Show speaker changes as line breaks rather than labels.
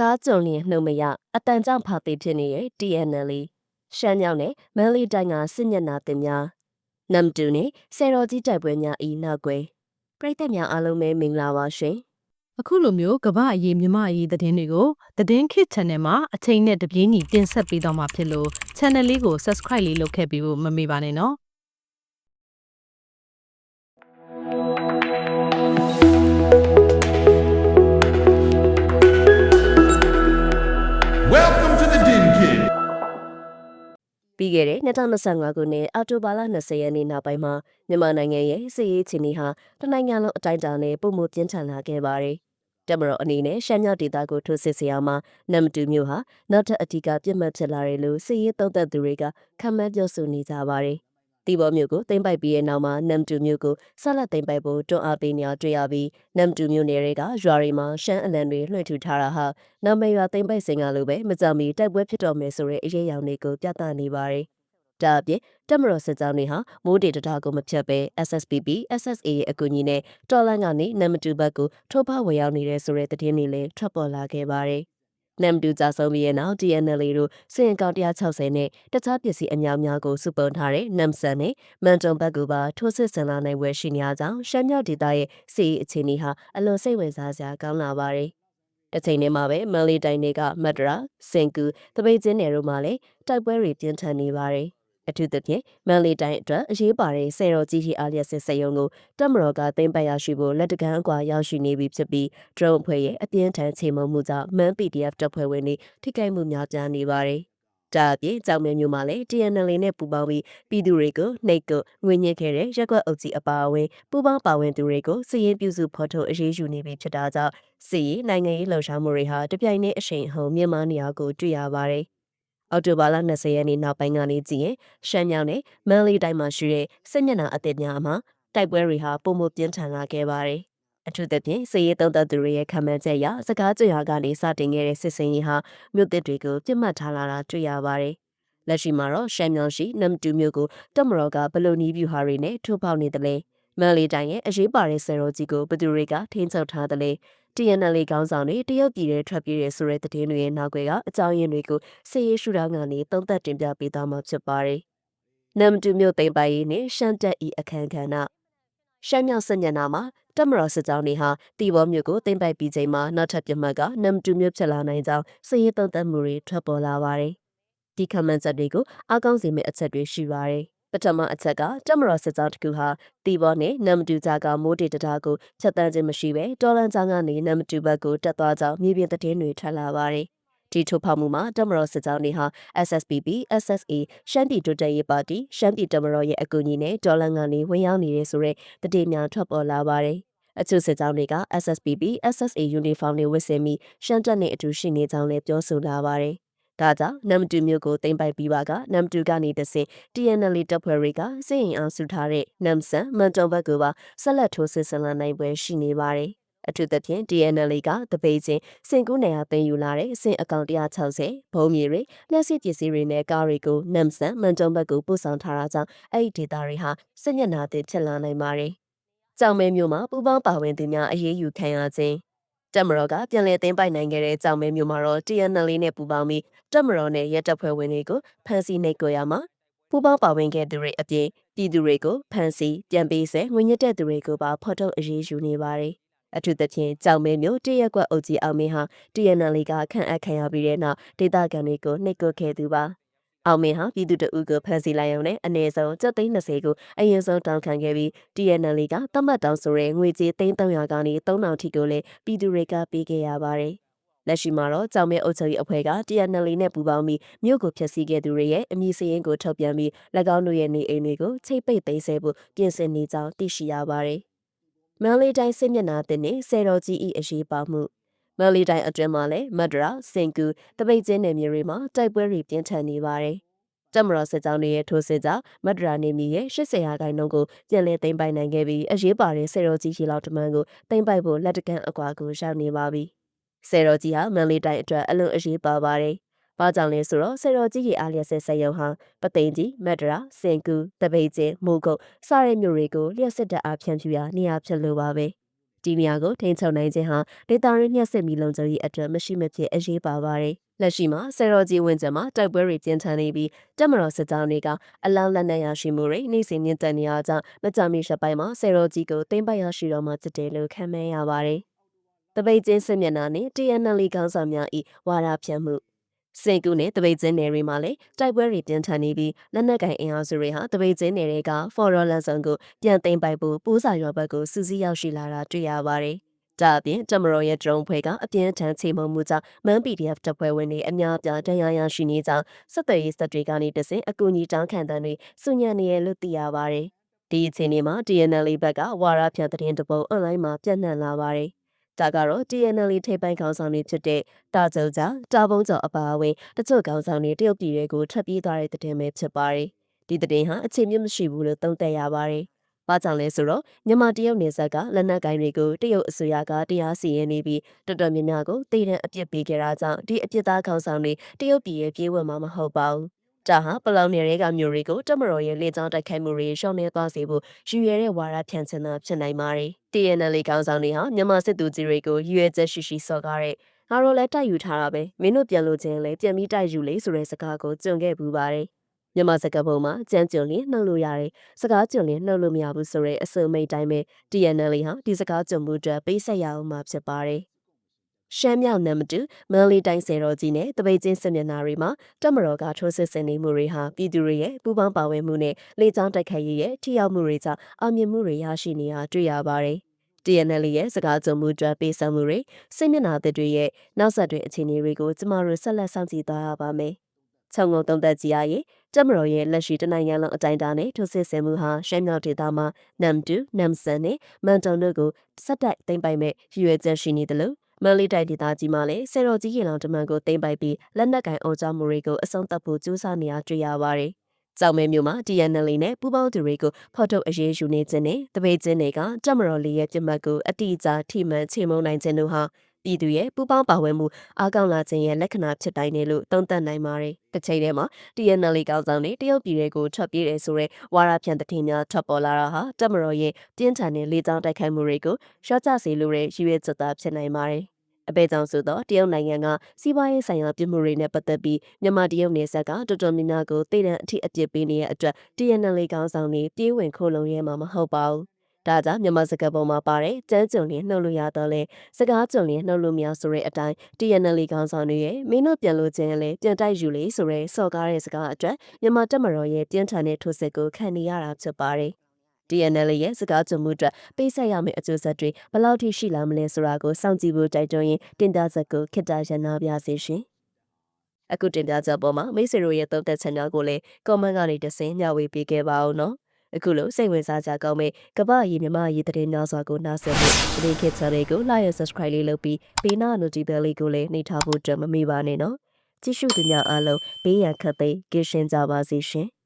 ကားကြုံလျင်နှုတ်မရအတန်ကြောင့်ဖာသေးဖြစ်နေတဲ့ TNL ရှမ်းမြောက်နဲ့မန်လေးတိုင်းကစစ်မျက်နှာတင်များနမ်တူနဲ့ဆယ်တော်ကြီးတိုက်ပွဲများဤနောက်ွယ်ပရိသတ်များအားလုံးပဲမင်္ဂလာပါရှင်
အခုလိုမျိုးကမ္ဘာအရေးမြမအရေးသတင်းတွေကိုသတင်းခစ် channel မှာအချိန်နဲ့တပြေးညီတင်ဆက်ပေးတော့မှာဖြစ်လို့ channel လေးကို subscribe လေးလုပ်ခဲ့ပြီးဖို့မမေ့ပါနဲ့နော်
ပြီးခဲ့တဲ့2025ခုနှစ်အောက်တိုဘာလ20ရက်နေ့နောက်ပိုင်းမှာမြန်မာနိုင်ငံရဲ့စစ်ရေးအခြေအနေဟာတနိုင်ငံလုံးအတိုင်းအတာနဲ့ပုံမပြင်းထန်လာခဲ့ပါတယ်။တမတော်အနေနဲ့ရှမ်းမြောက်ဒေသကိုထိုးစစ်ဆင်အောင်မှာနမ်တူမျိုးဟာနောက်ထပ်အထူးကပြစ်မှတ်ဖြစ်လာတယ်လို့စစ်ရေးသုံးသပ်သူတွေကခန့်မှန်းပြောဆိုနေကြပါတယ်။ တီဘောမျိုးကိုတင်ပိုက်ပြီးတဲ့နောက်မှာနမ်တူမျိုးကိုဆက်လက်တင်ပိုက်ဖို့တွန်းအားပေးနေတွေ့ရပြီးနမ်တူမျိုးနယ်တွေကရွာတွေမှာရှမ်းအလံတွေလွှင့်ထူထားတာဟာနောက်မရွာတင်ပိုက်စင်ကလိုပဲမကြမီတိုက်ပွဲဖြစ်တော်မယ်ဆိုတဲ့အရေးအယောင်တွေကိုပြသနေပါတယ်။ဒါအပြင်တက်မတော်စစ်ကြောင်းတွေဟာမိုးတေတတာကိုမဖြတ်ဘဲ SSPP SSA ရဲ့အကူအညီနဲ့တော်လန်ကနေနမ်မတူဘက်ကိုထိုးဖောက်ဝင်ရောက်နေတဲ့ဆိုတဲ့သတင်းတွေလည်းထွက်ပေါ်လာခဲ့ပါတယ်။ နမ်မတူကြဆုံးပြီးရဲ့နောက် TNL တို့စင်အကောင့်160နဲ့တခြားပစ္စည်းအများအများကိုစုပုံထားတဲ့နမ်ဆန်နဲ့မန်တုံဘက်ကပါထိုးစစ်ဆင်လာနိုင်ွယ်ရှိနေကြကြောင်းရှမ်းမြောက်ဒေသရဲ့စီးအခြေအနေဟာအလွန်စိတ်ဝင်စားစရာကောင်းလာပါတယ်။တစ်ချိန်တည်းမှာပဲမန်လေးတိုင်းတွေကမဒရာစင်ကူတပိတ်ချင်းနယ်တို့မှာလည်းတိုက်ပွဲတွေပြင်းထန်နေပါတယ်။ အထူးသဖြင့်မန်လေးတိုင်းအတွက်အရေးပါတဲ့ဆယ်တော်ကြီးကြီးအားလျက်စစ်စက်ရုံကိုတက်မတော်ကသိမ်းပိုက်ရရှိဖို့လက်တကမ်းအကွာရောက်ရှိနေပြီဖြစ်ပြီး drone အဖွဲ့ရဲ့အပြင်းထန်ချိန်မုံမှုကြောင့် MAN PDF တပ်ဖွဲ့ဝင်တွေထိခိုက်မှုများပြားနေပါတယ်။ဒါအပြင်ကြောင်မဲမျိုးမှာလည်း TNL နဲ့ပူးပေါင်းပြီးပြည်သူတွေကိုနှိတ်ကုငွေညစ်ခဲ့တဲ့ရက်ကွက်အုပ်ကြီးအပါအဝင်ပူးပေါင်းပါဝင်သူတွေကိုစည်ရင်ပြုစုဖော်ထုတ်အရေးယူနေပြီဖြစ်တာကြောင့်စီရင်နိုင်ငံရေးလှုပ်ရှားမှုတွေဟာတပြိုင်နက်အရှိန်ဟုန်မြင့်မားနေရကိုတွေ့ရပါတယ်။ အောက်တိုဘာလ20ရက်နေ့နောက်ပိုင်းကနေကြည့်ရင်ရှမ်းမြောက်နဲ့မန်လေးတိုင်းမှာရှိတဲ့စစ်မျက်နှာအသစ်များမှာတိုက်ပွဲတွေဟာပုံမပြင်းထန်လာခဲ့ပါတယ်။အထူးသဖြင့်စစ်ရေးသုံးသပ်သူတွေရဲ့ခံမှန်းချက်အရစကားကြွရာကနေစတင်ခဲ့တဲ့စစ်စင်ရေးဟာမြို့သစ်တွေကိုပြစ်မှတ်ထားလာတာတွေ့ရပါတယ်။လက်ရှိမှာတော့ရှမ်းမြောင်ရှိနမ်တူမျိုးကိုတမတော်ကဘလို့နီးဗျူဟာတွေနဲ့ထိုးပေါက်နေတယ်လေ။ မန်လေးတိုင်းရဲ့အရေးပါတဲ့ဆယ်တော်ကြီးကိုဘသူတွေကထိန်းချုပ်ထားတယ်လေ TNL ကောင်းဆောင်တွေတရုတ်ပြည်ထဲထွက်ပြေးတယ်ဆိုတဲ့သတင်းတွေရဲ့နောက်ွယ်ကအကြောင်းရင်းတွေကိုစစ်ရေးရှုထောင့်ကနေသုံးသပ်တင်ပြပေးသွားမှာဖြစ်ပါတယ်။နမ်တူမျိုးသိမ့်ပိုင်ရေးနဲ့ရှမ်းတက်ဤအခမ်းကဏ္ဍရှမ်းမြောက်စစ်မျက်နှာမှာတမတော်စစ်ကြောင်းတွေဟာတီဘောမျိုးကိုသိမ့်ပိုက်ပြီးချိန်မှာနောက်ထပ်ပြမတ်ကနမ်တူမျိုးဖြစ်လာနိုင်ကြောင်းစစ်ရေးသုံးသပ်မှုတွေထွက်ပေါ်လာပါတယ်။ဒီခမန်ချက်တွေကိုအကောင်းစီမဲ့အချက်တွေရှိပါတယ်။ ပထမအချက်ကတမတော်စစ်ကြောင်းတစ်ခုဟာတီဘောနဲ့နမ်တူဂျာကမိုးတေတတာကိုဖြတ်တန်းခြင်းမရှိဘဲတော်လန်ချောင်းကနေနမ်တူဘက်ကိုတက်သွားကြောင်းမြေပြင်သတင်းတွေထွက်လာပါတယ်။ဒီထိုးဖောက်မှုမှာတမတော်စစ်ကြောင်းတွေဟာ SSPP SSA ရှမ်းပြည်တိုးတက်ရေးပါတီရှမ်းပြည်တမတော်ရဲ့အကူအညီနဲ့ဒေါ်လန်ကနေဝင်ရောက်နေတဲ့ဆိုတဲ့သတင်းများထွက်ပေါ်လာပါတယ်။အချို့စစ်ကြောင်းတွေက SSPP SSA uniform တွေဝတ်ဆင်ပြီးရှမ်းတပ်နဲ့အတူရှိနေကြောင်းလည်းပြောဆိုလာပါတယ်။ ဒါကြောင့်နမ်တူမျိုးကိုတင်ပိုက်ပြီးပါကနမ်တူကနေတဆင့် TNL တပ်ဖွဲ့တွေကစစ်ရင်အောင်စုထားတဲ့နမ်ဆန်မန်တုံဘက်ကပါဆက်လက်ထိုးစစ်ဆင်လာနိုင်ပွဲရှိနေပါတယ်။အထူးသဖြင့် DNL ကတပိတ်ချင်းစင်ကူးနယ်ဟာတင်ယူလာတဲ့စင်အကောင့်160ဘုံမြေတွေလက်စစ်ပစ္စည်းတွေနဲ့ကားတွေကိုနမ်ဆန်မန်တုံဘက်ကိုပို့ဆောင်ထားတာကြောင့်အဲ့ဒီဒေတာတွေဟာစစ်မျက်နှာသစ်ဖြစ်လာနိုင်ပါတယ်။ကြောင်မဲမျိုးမှာပူပေါင်းပါဝင်သူများအရေးယူခံရခြင်း တက်မတော်ကပြန်လည်သိမ်းပိုက်နိုင်ခဲ့တဲ့ကြောင်မဲမျိုးမှာတော့ TNL နဲ့ပူးပေါင်းပြီးတက်မတော်နဲ့ရဲတပ်ဖွဲ့ဝင်တွေကိုဖမ်းဆီးနှိပ်ကွယ်ရမှာပူပေါင်းပါဝင်ခဲ့သူတွေအပြင်ပြည်သူတွေကိုဖမ်းဆီးပြန်ပေးဆဲငွေညက်တဲ့သူတွေကိုပါဖော်ထုတ်အရေးယူနေပါတယ်။အထူးသဖြင့်ကြောင်မဲမျိုးတရက်ကွက်အုပ်ကြီးအောင်မင်းဟာ TNL ကခန့်အပ်ခံရပြီးတဲ့နောက်ဒေသခံတွေကိုနှိပ်ကွက်ခဲ့သူပါ။ အောင်မင်းဟာပြည်သူတအုပ်ကိုဖမ်းဆီးလိုက်ရုံနဲ့အနည်းဆုံးကျပ်သိန်း20ကိုအရင်ဆုံးတောင်းခံခဲ့ပြီး TNL ကတတ်မှတ်တောင်းဆိုတဲ့ငွေကြေး300ကနေ3000ထိကိုလည်းပြည်သူတွေကပေးခဲ့ရပါတယ်။လက်ရှိမှာတော့ကြောင်မဲအုပ်ချုပ်ရေးအဖွဲ့က TNL နဲ့ပူးပေါင်းပြီးမြို့ကိုဖျက်ဆီးခဲ့သူတွေရဲ့အမည်စရင်းကိုထုတ်ပြန်ပြီး၎င်းတို့ရဲ့နေအိမ်တွေကိုချိတ်ပိတ်သိမ်းဆည်းဖို့ပြင်ဆင်နေကြောင်းသိရှိရပါတယ်။မန်လေးတိုင်းစစ်မျက်နှာတင်နေဆယ်တော်ကြီးဤအရေးပါမှု မန်လေးတိုင်းအတွင်းမှာလည်းမဒရာစင်ကူတပိတ်ကျင်းနယ်မြေတွေမှာတိုက်ပွဲတွေပြင်းထန်နေပါတယ်။တမတော်စစ်ကြောင်းတွေရဲ့ထိုးစစ်ကြောင့်မဒရာနေမီရဲ့80ရာခိုင်နှုန်းကိုပြန်လည်သိမ်းပိုက်နိုင်ခဲ့ပြီးအရေးပါတဲ့ဆယ်တော်ကြီးရေလောက်တမန်ကိုသိမ်းပိုက်ဖို့လက်တကန့်အကွာကိုရောက်နေပါပြီ။ဆယ်တော်ကြီးဟာမန်လေးတိုင်းအတွက်အလွန်အရေးပါပါတယ်။ဘာကြောင့်လဲဆိုတော့ဆယ်တော်ကြီးရေအားလျက်စစ်စက်ရုံဟာပသိမ်ကြီးမဒရာစင်ကူတပိတ်ကျင်းမူကုတ်စတဲ့မြို့တွေကိုလျှက်စစ်တပ်အားဖြန့်ဖြူရာနေရာဖြစ်လိုပါပဲ။ ဒီနေရာကိုထိန်းချုပ်နိုင်ခြင်းဟာဒေတာရင်းမျက်စိမီလုံခြုံရေးအတွက်မရှိမဖြစ်အရေးပါပါတယ်။လက်ရှိမှာဆယ်တော်ကြီးဝင်းကျင်မှာတိုက်ပွဲတွေပြင်းထန်နေပြီးတက်မတော်စစ်ကြောင်းတွေကအလောင်းလက်နက်ရရှိမှုတွေနှိမ့်စင်မြင့်တက်နေရကြောင်းမကြမီရှက်ပိုင်းမှာဆယ်တော်ကြီးကိုတင်ပိုက်ရရှိတော်မှာဖြစ်တယ်လို့ခံမှန်းရပါတယ်။တပိတ်ချင်းစစ်မျက်နှာနဲ့ TNL ကောင်းဆောင်များ၏ဝါဒဖြန့်မှု စင်ကူနဲ့တပိတ်ချင်းနယ်တွေမှာလည်းတိုက်ပွဲတွေပြင်းထန်နေပြီးလက်နက်ကင်အင်အားစုတွေဟာတပိတ်ချင်းနယ်တွေကဖော်ရော်လန်ဆန်ကိုပြန်သိမ်းပိုက်ဖို့ပူးစာရွာဘက်ကိုစူးစီးရောက်ရှိလာတာတွေ့ရပါတယ်။ဒါအပြင်တမရော်ရဲ့ drone ဖွဲ့ကအပြင်းထန်ချိန်မှုမှုကြောင့်မန် PDF တပ်ဖွဲ့ဝင်တွေအများပြားတန်ရာရရှိနေကြောင်းစစ်သည်ရေးစက်တွေကနေတဆင့်အကူအညီတောင်းခံတဲ့တွေစုညံနေရလို့သိရပါတယ်။ဒီအချိန်ဒီမှာ TNL ဘက်ကဝါရဖြန့်သတင်းတပုတ် online မှာပြန့်နှံ့လာပါတယ်။ ဒါကတော့ TNL ထိပ်ပိုင်းခေါင်းဆောင်တွေဖြစ်တဲ့တာကျုံကြတာပုံးကျော်အပါအဝင်တချို့ခေါင်းဆောင်တွေတရုတ်ပြည်တွေကိုထွက်ပြေးသွားတဲ့တဲ့ပဲဖြစ်ပါတယ်။ဒီတဲ့ဟာအခြေမြင့်မရှိဘူးလို့သုံးသပ်ရပါတယ်။ဘာကြောင့်လဲဆိုတော့မြန်မာတရုတ်နယ်စပ်ကလက်နက်ကိုင်တွေကိုတရုတ်အစိုးရကတရားစီရင်နေပြီးတော်တော်များများကိုတည်တဲ့အပြစ်ပေးကြတာကြောင့်ဒီအပြစ်သားခေါင်းဆောင်တွေတရုတ်ပြည်ရဲ့ပြေးဝင်မှာမဟုတ်ပါဘူး။ ဒါဟာပလောင်နယ်တွေကမျိုးတွေကိုတမတော်ရဲ့လေကြောင်းတိုက်ခိုက်မှုတွေရှောင်နေသွားစေဖို့ရည်ရွယ်တဲ့ဝါဒဖြန့်ချင်တာဖြစ်နိုင်ပါတယ်။ TNL ခေါင်းဆောင်တွေဟာမြန်မာစစ်သူကြီးတွေကိုရည်ရွယ်ချက်ရှိရှိစော်ကားတဲ့ငါတို့လည်းတိုက်ယူထားတာပဲမင်းတို့ပြန်လို့ချင်းလည်းပြန်ပြီးတိုက်ယူလေဆိုတဲ့စကားကိုကြုံခဲ့ပူပါတယ်။မြန်မာစကားပုံမှာကြမ်းကြုံလင်းနှုတ်လို့ရတယ်စကားကြုံလင်းနှုတ်လို့မရဘူးဆိုတဲ့အစုံမိတ်တိုင်းပဲ TNL ဟာဒီစကားကြုံမှုအတွက်ပေးဆက်ရအောင်မှာဖြစ်ပါတယ်။ ရှမ်းမြောက်နံမတူမန်လီတိုင်းဆယ်တော်ကြီးနဲ့တပိတ်ချင်းစစ်မျက်နှာတွေမှာတက်မတော်ကထိုးစစ်ဆင်နေမှုတွေဟာပြည်သူတွေရဲ့ပူးပေါင်းပါဝင်မှုနဲ့လေကြောင်းတိုက်ခိုက်ရေးရဲ့ထိရောက်မှုတွေကြောင့်အောင်မြင်မှုတွေရရှိနေတာတွေ့ရပါတယ်။ TNL ရဲ့စကားကြုံမှုအတွက်ပေးဆောင်မှုတွေစိတ်မျက်နှာသစ်တွေရဲ့နောက်ဆက်တွဲအခြေအနေတွေကိုကျမတို့ဆက်လက်စောင့်ကြည့်သွားရပါမယ်။ခြုံငုံသုံးသက်ကြည့်ရရင်တက်မတော်ရဲ့လက်ရှိတနိုင်ငံလုံးအတိုင်းအတာနဲ့ထိုးစစ်ဆင်မှုဟာရှမ်းမြောက်ဒေသမှာနမ်တူနမ်ဆန်နဲ့မန်တုံတို့ကိုစက်တိုက်သိမ်းပိုက်မဲ့ရည်ရွယ်ချက်ရှိနေတယ်လို့ မန်လေးတိုက်ဒေသကြီးမှာလည်းဆယ်တော်ကြီးရေလောင်တမန်ကိုသိမ်းပိုက်ပြီးလက်နက်ကင်အော်ကြမှုတွေကိုအဆုံးသတ်ဖို့ကြိုးစားနေရတွေ့ရပါတယ်။ကြောင်မဲမျိုးမှာ TNL နဲ့ပူးပေါင်းသူတွေကိုဖော်ထုတ်အရေးယူနေခြင်းနဲ့တပိတ်ချင်းတွေကတက်မတော်လေးရဲ့ပြစ်မှတ်ကိုအတိအကျထိမှန်ချေမှုန်းနိုင်ခြင်းတို့ဟာ ပြည်သူရဲ့ပူပေါင်းပါဝင်မှုအားကောင်းလာခြင်းရဲ့လက္ခဏာဖြစ်တိုင်းတယ်လို့သုံးသပ်နိုင်ပါတယ်။တစ်ချိန်တည်းမှာ TNL ကောင်းဆောင်တွေတရုတ်ပြည်တွေကိုထွက်ပြေးတယ်ဆိုရဲဝါရဖြန့်တဲ့များထွက်ပေါ်လာတာဟာတက်မတော်ရဲ့ပြင်းထန်တဲ့လေကြောင်းတိုက်ခိုက်မှုတွေကိုရှော့ချစေလိုတဲ့ရည်ရွယ်ချက်သာဖြစ်နိုင်ပါတယ်။အပေကြောင့်ဆိုတော့တရုတ်နိုင်ငံကစီးပွားရေးဆိုင်ရာပြည်မှုတွေနဲ့ပတ်သက်ပြီးမြန်မာတရုတ်နယ်စပ်ကတော်တော်များများကိုတည်တဲ့အထိအပြစ်ပေးနေတဲ့အတွက် TNL ကောင်းဆောင်တွေပြေးဝင်ခိုးလုံရဲမှာမဟုတ်ပါဘူး။ ဒါကြောင့်မြန်မာစကားပုံမှာပါတဲ့ကျန်းကျုံလင်းနှုတ်လို့ရတော့လဲစကားကြုံလင်းနှုတ်လို့မရဆိုတဲ့အတိုင်း TNL ကောင်းဆောင်တွေရဲ့မင်းတို့ပြန်လို့ခြင်းလဲပြန်တိုက်ယူလေဆိုရဲစော်ကားတဲ့စကားအတွက်မြန်မာတက်မတော်ရဲ့ပြင်းထန်တဲ့ထိုးစစ်ကိုခံနေရတာဖြစ်ပါတယ်။ DNL ရဲ့စကားကြုံမှုအတွက်ပေးဆက်ရမယ့်အကျိုးဆက်တွေဘယ်လောက်ထိရှိလာမလဲဆိုတာကိုစောင့်ကြည့်ဖို့တိုက်တွန်းရင်းတင်ပြချက်ကိုခေတ္တရန်နာပြစေရှင်။အခုတင်ပြချက်ပေါ်မှာမိတ်ဆွေတို့ရဲ့သုံးသက်ချက်များကိုလည်း comment ကနေတဆင့်မျှဝေပေးခဲ့ပါအောင်နော်။ အခုလိုစိတ်ဝင်စားကြကောင်းမဲ့ကပ္ပရီမြမရေးတဲ့များစွာကိုနားဆင်ဖို့ဒီခေတ်ချန်လေးကို like and subscribe လေးလုပ်ပြီးဘေးနာ notification လေးကိုလည်းနှိပ်ထားဖို့ကြမမေ့ပါနဲ့နော်။ကြည့်ရှုသူများအားလုံးဘေးရန်ခတ်သိမ်းကင်းရှင်းကြပါစေရှင်။